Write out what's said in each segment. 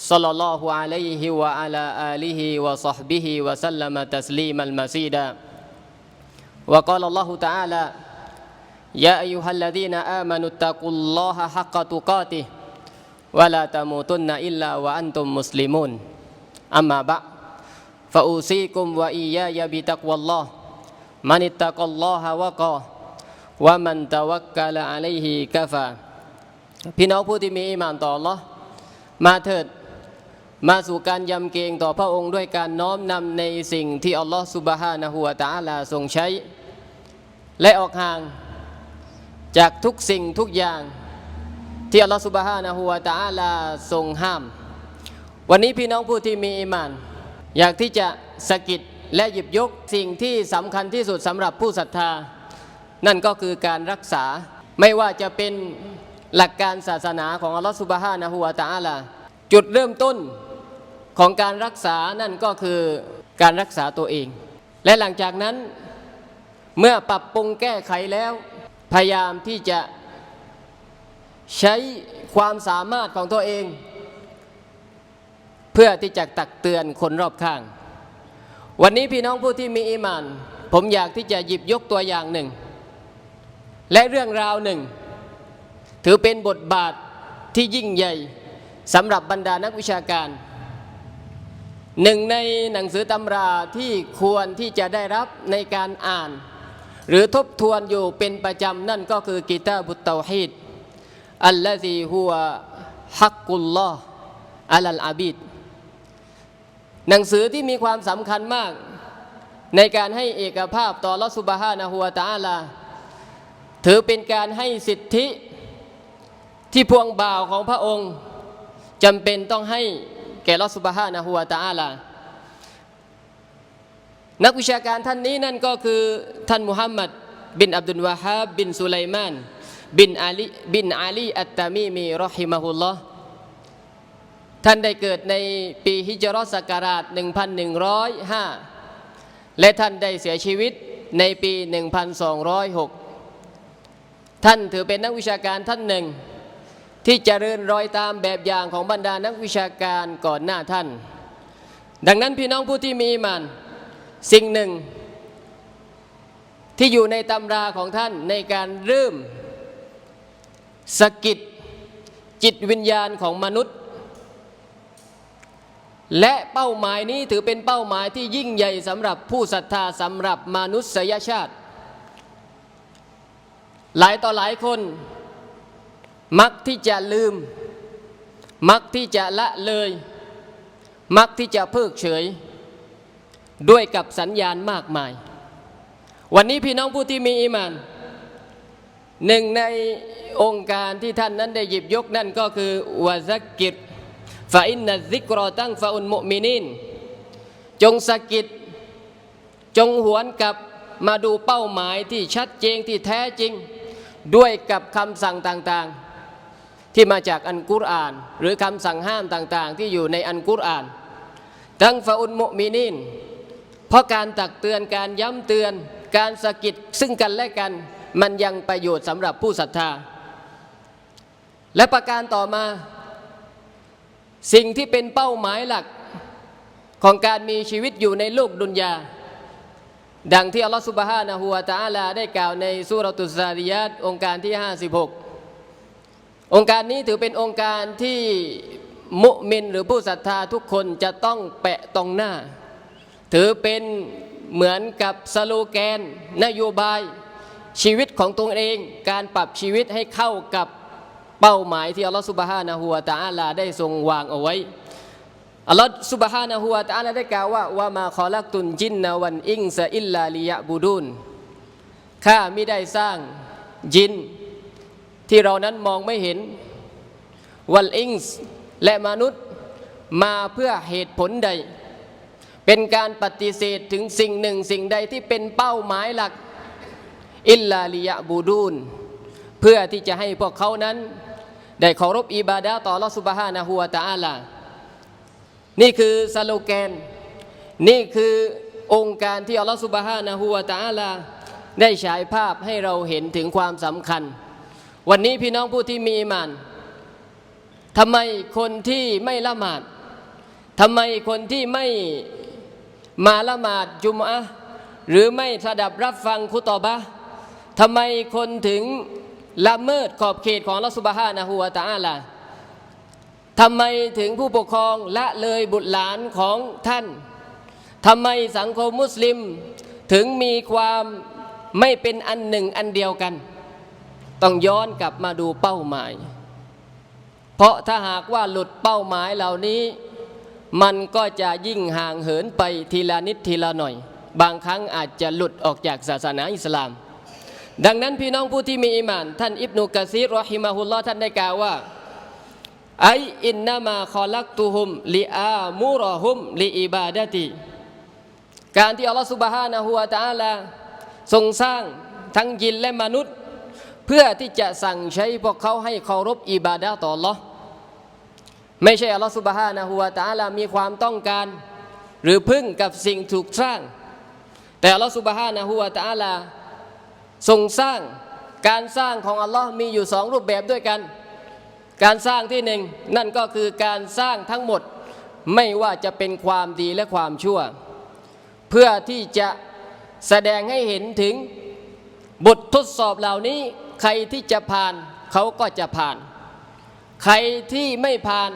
صلى الله عليه وعلى آله وصحبه وسلم تسليما مزيدا وقال الله تعالى يا أيها الذين آمنوا اتقوا الله حق تقاته ولا تموتن إلا وأنتم مسلمون أما بعد فأوصيكم وإياي بتقوى الله من اتقى الله وقاه ومن توكل عليه كفى พี่น้องผู้ที่มีอีหมานต่อ Allah มาเถิด มาสู่การยำเกรงต่อพระองค์ด้วยการน้อมนำในสิ่งที่อัลลอฮฺสุบฮานะฮูวะตาลาทรงใช้ และออกห่างจากทุกสิ่งทุกอย่าง ที่อัลลอฮฺสุบฮานะฮูวะตาลาทรงห้าม วันนี้พี่น้องผู้ที่มีอีหมาน อยากที่จะสะกิดและหยิบยกสิ่งที่สำคัญที่สุดสำหรับผู้ศรัทธา นั่นก็คือการรักษาไม่ว่าจะเป็นหลักการศาสนาของอัลลอฮฺสุบฮานะฮูวะตาลาจุดเริ่มต้น ของการรักษานั่นก็คือการรักษาตัวเอง และหลังจากนั้นเมื่อปรับปรุงแก้ไขแล้ว พยายามที่จะใช้ความสามารถของตัวเอง เพื่อที่จะตักเตือนคนรอบข้าง วันนี้พี่น้องผู้ที่มีอีหมาน ผมอยากที่จะหยิบยกตัวอย่างหนึ่ง และเรื่องราวหนึ่ง ถือเป็นบทบาทที่ยิ่งใหญ่สำหรับบรรดานักวิชาการ หนึ่งในหนังสือตำราที่ควรที่จะได้รับในการอ่าน หรือทบทวนอยู่เป็นประจำนั่นก็คือกิตาบุตเตาฮีดอัลลซีฮัวฮักกุลลอฮ์อัลลอาบิดหนังสือที่มีความสำคัญมาก ในการให้เอกภาพต่อลอสุบฮานะฮัวตาลา ถือเป็นการให้สิทธิที่พวงบ่าวของพระองค์จำเป็นต้องให้ แก่ลอสุบฮานะฮัวตะอาลา นักวิชาการท่านนี้นั่นก็คือท่านมุฮัมมัดบินอับดุลวาฮาบบินสุไลมานบินอาลีบินอาลีอัตตามีมีรอฮิมะฮุลลอฮ์ท่านได้เกิดในปีฮิจรัสศักราช 1105 และท่านได้เสียชีวิตในปี 1206 ท่านถือเป็นนักวิชาการท่านหนึ่ง ที่จเจริญรอยตามแบบอย่างของบรรดานักวิชาการก่อนหน้าท่าน ดังนั้นพี่น้องผู้ที่มีมานสิ่งหนึ่ง ที่อยู่ในตำราของท่านในการเริ่มสกิดจิตวิญญาณของมนุษย์ และเป้าหมายนี้ถือเป็นเป้าหมายที่ยิ่งใหญ่สำหรับผู้ศรัทธาสำหรับมนุษยชาติ หลายต่อหลายคน มักที่จะลืม มักที่จะละเลย มักที่จะเพิกเฉย ด้วยกับสัญญาณมากมาย วันนี้พี่น้องผู้ที่มีอีมานหนึ่งในองค์การที่ท่านนั้นได้หยิบยกนั่นก็คือวะซักกิรฟาอินนัซิกรอตั้งฟาอุนมุมินินจงสะกิดจงหวนกลับมาดูเป้าหมายที่ชัดเจนที่แท้จริง ด้วยกับคำสั่งต่างๆ ที่มาจากอันกุรอาน หรือคำสั่งห้ามต่างๆ ที่อยู่ในอันกุรอานตั้งฟาอุนมุมินินเพราะการตักเตือนการย้ำเตือน การสะกิดซึ่งกันและกัน มันยังประโยชน์สำหรับผู้ศรัทธา และประการต่อมา สิ่งที่เป็นเป้าหมายหลักของการมีชีวิตอยู่ในโลกดุนยา ดังที่อัลลอฮฺสุบฮานะฮูวะตะอาลาได้กล่าวในสุรตุซาริยัตองค์การที่ 56 องค์การนี้ถือเป็นองค์การที่มุมินหรือผู้ศรัทธาทุกคนจะต้องแปะตรงหน้า ถือเป็นเหมือนกับสโลแกน นโยบายชีวิตของตัวเอง การปรับชีวิตให้เข้ากับเป้าหมายที่อัลลอฮฺสุบฮานะฮูวะตะอาลาได้ทรงวางเอาไว้อัลลอฮฺสุบฮานะฮูวะตะอาลาได้กล่าวว่าว่ามาขอลักตุนจินนาวันอิงซะอิลลาลิยะบูดุนข้าไม่ได้สร้างจิน ที่เรานั้นมองไม่เห็นวัลอิงส์และมนุษย์มาเพื่อเหตุผลใด เป็นการปฏิเสธถึงสิ่งหนึ่งสิ่งใดที่เป็นเป้าหมายหลัก อิลลาลิยะบูดูน เพื่อที่จะให้พวกเขานั้น ได้เคารพอิบาดะห์ต่อลอสุบฮานะฮูวตะอาลา นี่คือสโลแกน นี่คือองค์การที่อัลลอฮฺสุบฮานะฮูวตะอาลา ได้ฉายภาพให้เราเห็นถึงความสำคัญ วันนี้พี่น้องผู้ที่มีอีหมานทำไมคนที่ไม่ละหมาดทำไมคนที่ไม่มาละหมาดจุมอะหรือไม่สดับรับฟังคุตอบะทำไมคนถึงละเมิดขอบเขตของอัลลอฮฺสุบฮานะฮูวตะอาลาทำไมถึงผู้ปกครองละเลยบุตรหลานของท่านทำไมสังคมมุสลิมถึงมีความไม่เป็นอันหนึ่งอันเดียวกัน ต้องย้อนกลับมาดูเป้าหมาย เพราะถ้าหากว่าหลุดเป้าหมายเหล่านี้ มันก็จะยิ่งห่างเหินไปทีละนิดทีละหน่อย บางครั้งอาจจะหลุดออกจากศาสนาอิสลาม ดังนั้นพี่น้องผู้ที่มีอิมาน ท่านอิบนุกะซีรอฮิมาฮุลลอฮ์ท่านได้กล่าวว่าไออินนามาคอลักตุฮุมลิอามูรอฮุมลิอิบาดติการที่อัลลอฮฺสุบฮานะฮูวะตะอาลาทรงสร้างทั้งยินและมนุษย์ พื่อที่จะสั่งใช้พวกเขาให้เคารพอิบาดะต่อ Allah ไม่ใช่อัลลอฮฺสุบฮานะฮูวะตาลามีความต้องการ หรือพึ่งกับสิ่งถูกสร้าง แต่อัลลอฮฺสุบฮานะฮูวะตาลาทรงสร้างการสร้างของอัลลอฮ์มีอยู่สองรูปแบบด้วยกัน การสร้างที่หนึ่งนั่นก็คือการสร้างทั้งหมดไม่ว่าจะเป็นความดีและความชั่ว เพื่อที่จะแสดงให้เห็นถึงบททดสอบเหล่านี้ ใครที่จะผ่านเขาก็จะผ่าน ใครที่ไม่ผ่าน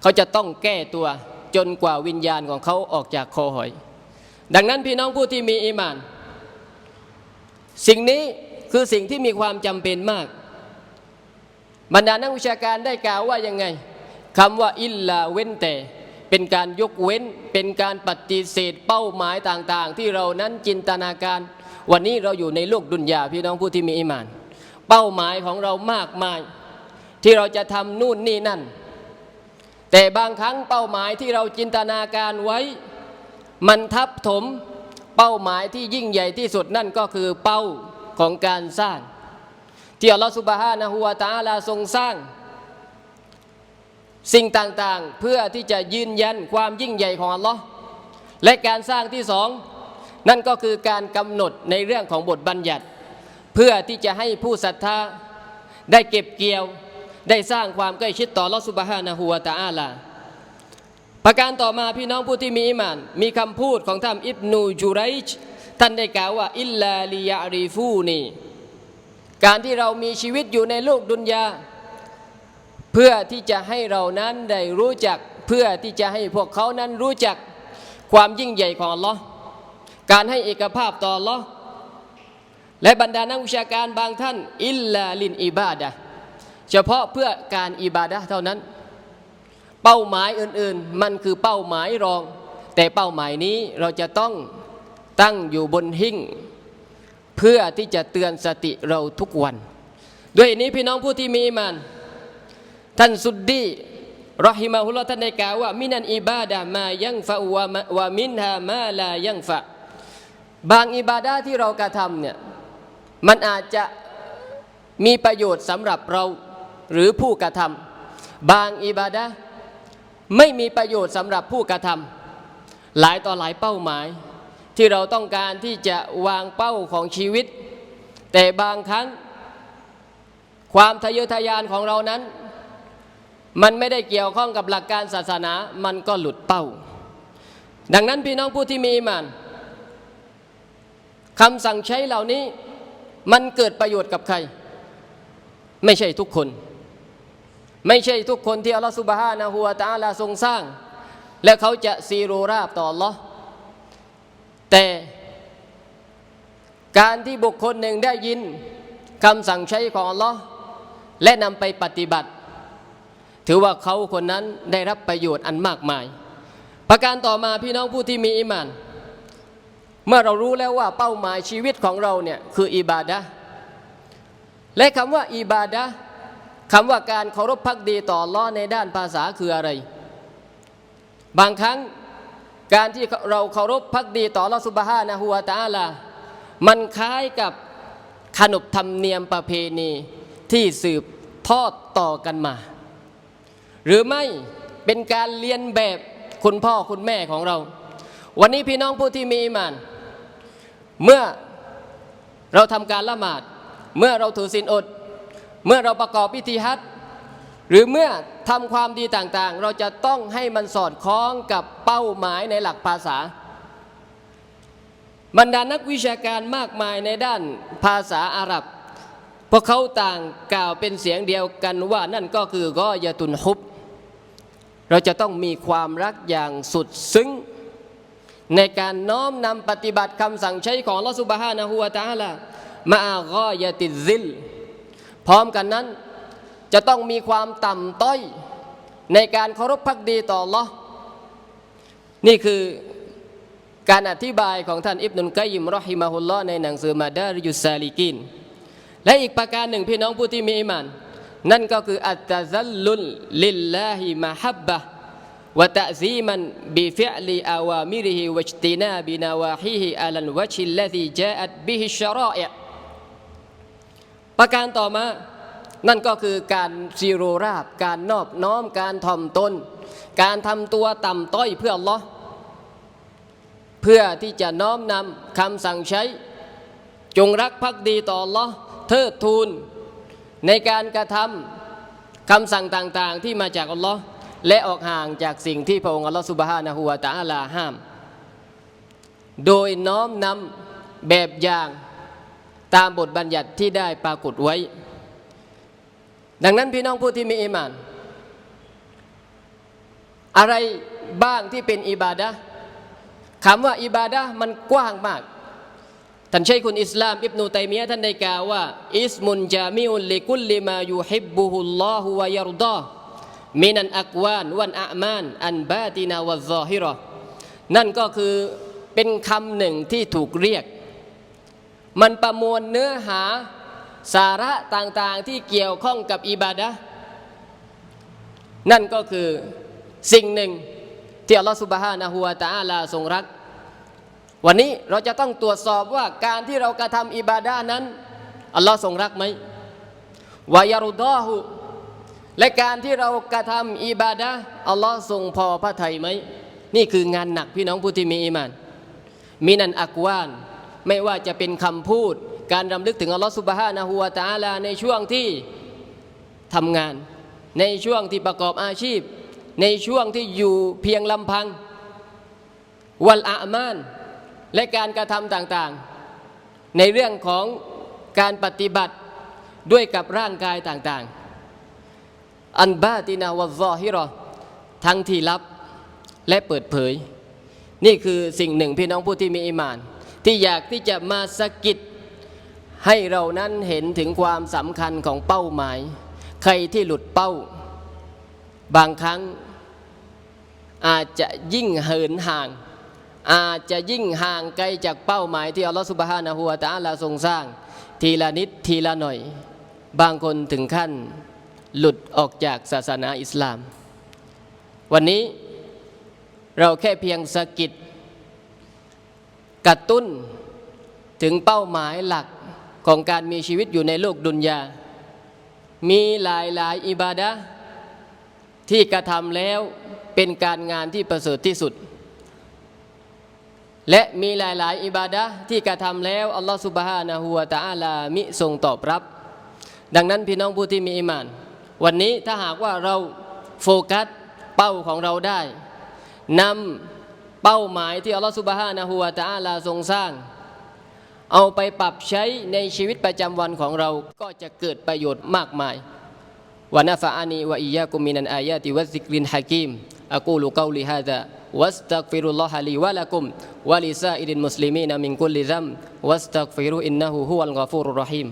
เขาจะต้องแก้ตัวจนกว่าวิญญาณของเขาออกจากคอหอย ดังนั้นพี่น้องผู้ที่มีอีหมาน สิ่งนี้คือสิ่งที่มีความจำเป็นมาก บรรดานักวิชาการได้กล่าวว่ายังไงคำว่าอิลลาเว้นแต่เป็นการยกเว้นเป็นการปฏิเสธเป้าหมายต่างๆ ที่เรานั้นจินตนาการ วันนี้เราอยู่ในโลกดุนยาพี่น้องผู้ที่มีอิมาน เป้าหมายของเรามากมาย ที่เราจะทำนู่นนี่นั่น แต่บางครั้งเป้าหมายที่เราจินตนาการไว้ มันทับถมเป้าหมายที่ยิ่งใหญ่ที่สุดนั่นก็คือเป้าของการสร้าง ที่อัลลอฮฺสุบฮานะฮูวาตาลาทรงสร้าง สิ่งต่างๆเพื่อที่จะยืนยันความยิ่งใหญ่ของอัลลอฮ์และการสร้างที่สอง นั่นก็คือการกำหนดในเรื่องของบทบัญญัติ เพื่อที่จะให้ผู้ศรัทธาได้เก็บเกี่ยว ได้สร้างความใกล้ชิดต่อลอสุบฮานะฮูวาตะอาลา ประการต่อมาพี่น้องผู้ที่มีอิมาน มีคำพูดของท่านอิบนูจูไรชท่านได้กล่าวว่า อิลลาลิยารีฟูนีการที่เรามีชีวิตอยู่ในโลกดุนยา เพื่อที่จะให้เรานั้นได้รู้จัก เพื่อที่จะให้พวกเขานั้นรู้จักความยิ่งใหญ่ของ Allah การให้เอกภาพต่อ Allah และบรรดานักวิชาการบางท่าน อิลลาลินอิบาดะเฉพาะเพื่อการอิบาดะเท่านั้น เป้าหมายอื่นๆ มันคือเป้าหมายรอง แต่เป้าหมายนี้เราจะต้องตั้งอยู่บนหิ้งเพื่อที่จะเตือนสติเราทุกวัน ด้วยนี้พี่น้องผู้ที่มีมานท่านสุดดีรอฮิมาฮุลลอท่านได้กล่าวว่า มินันอิบาดะมายังฟะวะมะวะมินฮามาลายังฟะ บางอิบาดะที่เรากระทำเนี่ยมันอาจจะมีประโยชน์สำหรับเราหรือผู้กระทำบางอิบาดะไม่มีประโยชน์สำหรับผู้กระทำหลายต่อหลายเป้าหมาย ที่เราต้องการที่จะวางเป้าของชีวิต แต่บางครั้ง ความทะเยอทะยานของเรานั้น มันไม่ได้เกี่ยวข้องกับหลักการศาสนามันก็หลุดเป้า ดังนั้นพี่น้องผู้ที่มีอีหมาน คำสั่งใช้เหล่านี้มันเกิดประโยชน์กับใคร ไม่ใช่ทุกคน ไม่ใช่ทุกคนที่อัลลอฮฺสุบฮานะฮูวะตาลาทรงสร้าง และเขาจะซีโรราบต่ออัลลอฮ์แต่การที่บุคคลหนึ่งได้ยินคำสั่งใช้ของอัลลอฮ์และนำไปปฏิบัติ ถือว่าเขาคนนั้นได้รับประโยชน์อันมากมาย ประการต่อมาพี่น้องผู้ที่มีอิมาน เมื่อเรารู้แล้วว่าเป้าหมายชีวิตของเราเนี่ยคืออิบาดะและคำว่าอิบาดะคำว่าการเคารพพักดีต่อลลอในด้านภาษาคืออะไร บางครั้งการที่เราเคารพพักดีต่อลอสุบฮานะฮูวาตาลา มันคล้ายกับขนบธรรมเนียมประเพณีที่สืบทอดต่อกันมา หรือไม่เป็นการเรียนแบบคุณพ่อคุณแม่ของเรา วันนี้พี่น้องผู้ที่มีอิมาน เมื่อเราทำการละหมาด เมื่อเราถือศีลอด เมื่อเราประกอบพิธีฮัจหรือเมื่อทำความดีต่างๆ เราจะต้องให้มันสอดคล้องกับเป้าหมายในหลักภาษา บรรดานักวิชาการมากมายในด้านภาษาอาหรับ พวกเขาต่างกล่าวเป็นเสียงเดียวกันว่านั่นก็คือกอยาตุนฮุบ เราจะต้องมีความรักอย่างสุดซึ้ง ในการน้อมนำปฏิบัติคำสั่งใช้ของลอสุบฮานะฮูวาตาละมาอากอยาติซิล พร้อมกันนั้น จะต้องมีความต่ำต้อย ในการเคารพพักดีต่อ Allah นี่คือการอธิบายของท่านอิบนุลกัยยิมรอฮิมาฮุลลอในหนังสือมาดาริยุสซาลิกิน และอีกประการหนึ่งพี่น้องผู้ที่มีอิมาน นั่นก็คืออัตตะซัลลุลลิลลาฮิมะฮับบะ วะตะซีมันบิฟิอลิอาวามิริฮิวะจตินาบินาวาฮิฮิอัลันวะชิลลซีจาอัตบิฮิชรออิประการต่อมา นั่นก็คือการซีโรราบ การนอบน้อม การถ่อมตน การทำตัวต่ำต้อยเพื่อ Allah เพื่อที่จะน้อมนำคำสั่งใช้ จงรักภักดีต่อ Allah เทิดทูนในการกระทำคำสั่งต่างๆที่มาจากอัลลอฮ์ และออกห่างจากสิ่งที่พระองค์อัลลอฮ์สุบฮานะฮูวาตาลาห้าม โดยน้อมนำแบบอย่างตามบทบัญญัติที่ได้ปรากฏไว้ ดังนั้นพี่น้องผู้ที่มีอิมาน อะไรบ้างที่เป็นอิบาดะคำว่าอิบาดะมันกว้างมาก ท่านชัยคุณอิสลาม อิบนุตัยมียะท่านได้กล่าวว่า อิสมุนจามิอุลลิกุลลิมายูฮิบบุฮุลลอฮุวะยารดา มินันอักวานวันอะมาน อันบาตินาวซอฮิรอนั่นก็คือเป็นคำหนึ่งที่ถูกเรียก มันประมวลเนื้อหาสาระต่างๆที่เกี่ยวข้องกับอิบาดะนั่นก็คือสิ่งหนึ่งที่อัลลอฮฺสุบฮานะฮูวาตะอาลาทรงรัก วันนี้เราจะต้องตรวจสอบว่าการที่เรากระทำอิบาดานั้นอัลลอฮ์ทรงรักไหมวายารุดอหุ และการที่เรากระทำอิบาดาอัลลอฮ์ทรงพอพระทัยไหม นี่คืองานหนักพี่น้องผู้ที่มีอีมาน มีนันอักวาน ไม่ว่าจะเป็นคำพูด การรำลึกถึงอัลลอฮ์สุบฮานะฮูวาตาลาในช่วงที่ทำงาน ในช่วงที่ประกอบอาชีพ ในช่วงที่อยู่เพียงลำพัง วัลอามาน และการกระทำต่างๆ ในเรื่องของการปฏิบัติด้วยกับร่างกายต่างๆ อันบาตินาวะซอฮิรอทั้งที่ลับและเปิดเผย นี่คือสิ่งหนึ่งพี่น้องผู้ที่มีอิมาน ที่อยากที่จะมาสะกิดให้เรานั้นเห็นถึงความสำคัญของเป้าหมาย ใครที่หลุดเป้า บางครั้งอาจจะยิ่งเหินห่าง อาจจะยิ่งห่างไกลจากเป้าหมายที่อัลลอฮฺสุบฮานะฮูวาตะอาลาทรงสร้าง ทีละนิดทีละหน่อย บางคนถึงขั้น หลุดออกจากศาสนาอิสลาม วันนี้เราแค่เพียงสะกิดกระตุ้นถึงเป้าหมายหลักของการมีชีวิตอยู่ในโลกดุนยา มีหลายหลายอิบาดะที่กระทำแล้วเป็นการงานที่ประเสริฐที่สุด และมีหลายๆอิบาดะที่กระทำแล้วอัลลอฮฺสุบฮานะฮูวาตะอาลามิทรงตอบรับ ดังนั้นพี่น้องผู้ที่มีอิมาน วันนี้ถ้าหากว่าเราโฟกัสเป้าของเราได้นำเป้าหมายที่อัลลอฮฺสุบฮานะฮูวาตาลาทรงสร้าง เอาไปปรับใช้ในชีวิตประจำวันของเราก็จะเกิดประโยชน์มากมายวานาฟะอานีวะอียากุมินันอายาติวัซิกรินฮะกิมอะกูลูกาลิฮะดะวัสตักฟิรุลลอฮะลีวะลักุมวะลิซาอิดินมุสลิมีนามิงกุลลิซัมวัสตักฟิรุอินนะฮูฮุวัลกอฟูรุรรฮิม